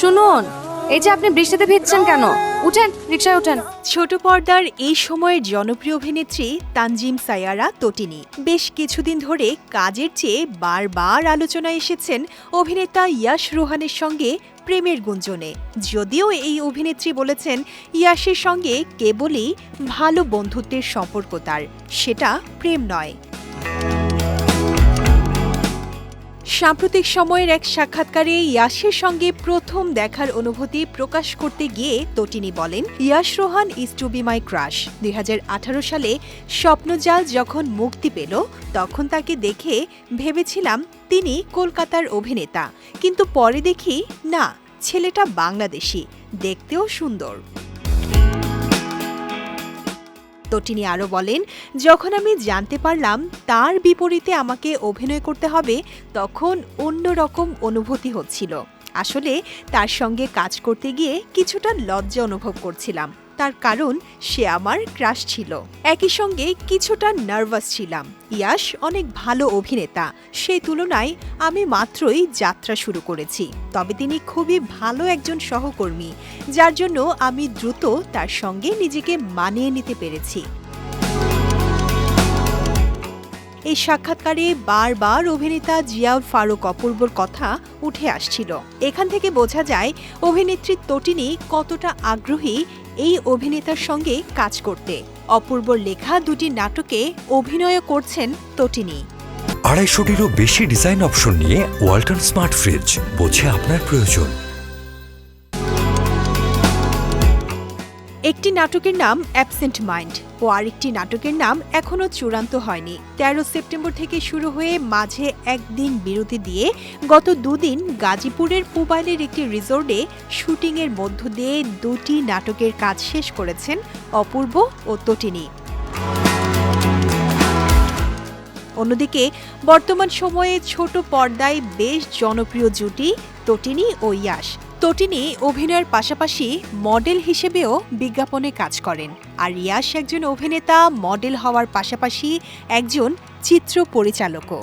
শুনুন, এই যে আপনি বৃষ্টিতে ভিজছেন কেন? উঠেন রিক্সায় উঠেন। ছোট পর্দার এই সময়ের জনপ্রিয় অভিনেত্রী তানজিম সায়ারা তটিনী। বেশ কিছুদিন ধরে কাজের চেয়ে বারবার আলোচনায় এসেছেন অভিনেতা ইয়াশ রোহানের সঙ্গে প্রেমের গুঞ্জনে। যদিও এই অভিনেত্রী বলেছেন, ইয়াশের সঙ্গে কেবলই ভালো বন্ধুত্বের সম্পর্ক তার, সেটা প্রেম নয়। সাম্প্রতিক সময়ের এক সাক্ষাৎকারে ইয়াশের সঙ্গে প্রথম দেখার অনুভূতি প্রকাশ করতে গিয়ে তটিনি বলেন Yash Rohan is to be my crush দুই হাজার আঠারো সালে স্বপ্নজাল যখন মুক্তি পেল, তখন তাকে দেখে ভেবেছিলাম তিনি কলকাতার অভিনেতা। কিন্তু পরে দেখি, না, ছেলেটা বাংলাদেশি, দেখতেও সুন্দর। তো তিনি আরও বলেন, যখন আমি জানতে পারলাম তার বিপরীতে আমাকে অভিনয় করতে হবে, তখন অন্যরকম অনুভূতি হচ্ছিল। আসলে তার সঙ্গে কাজ করতে গিয়ে কিছুটা লজ্জা অনুভব করছিলাম। তার কারণ সে আমার ক্রাশ ছিল। একই সঙ্গে কিছুটা নার্ভাস ছিলাম। ইয়াস অনেক ভালো অভিনেতা। সেই তুলনায় আমি মাত্রই যাত্রা শুরু করেছি। তবে তিনি খুবই ভালো একজন সহকর্মী, যার জন্য আমি দ্রুত তার সঙ্গে নিজেকে মানিয়ে নিতে পেরেছি। এই সাক্ষাৎকারে বারবার অভিনেতা জিয়াউল ফারুক অপূর্বর কথা উঠে আসছিল। এখান থেকে বোঝা যায় অভিনেত্রী তটিনী কতটা আগ্রহী এই অভিনেতার সঙ্গে কাজ করতে। অপূর্বর লেখা দুটি নাটকে অভিনয় করছেন তটিনী। আড়াইশোটিরও বেশি ডিজাইন অপশন নিয়ে ওয়ালটন স্মার্ট ফ্রিজ, বোঝে আপনার প্রয়োজন। একটি নাটকের নাম অ্যাবসেন্ট মাইন্ড ও আরেকটি নাটকের নাম এখনও চূড়ান্ত হয়নি। তেরো সেপ্টেম্বর থেকে শুরু হয়ে মাঝে একদিন বিরতি দিয়ে গত দুদিন গাজীপুরের পুবাইলের একটি রিসোর্টে শুটিংয়ের মধ্য দিয়ে দুটি নাটকের কাজ শেষ করেছেন অপূর্ব ও তটিনী। অন্যদিকে বর্তমান সময়ে ছোট পর্দায় বেশ জনপ্রিয় জুটি তটিনী ও ইয়াশ। তটিনী অভিনয়ের পাশাপাশি মডেল হিসেবেও বিজ্ঞাপনে কাজ করেন। আর ইয়াস একজন অভিনেতা, মডেল হওয়ার পাশাপাশি একজন চিত্র পরিচালকও।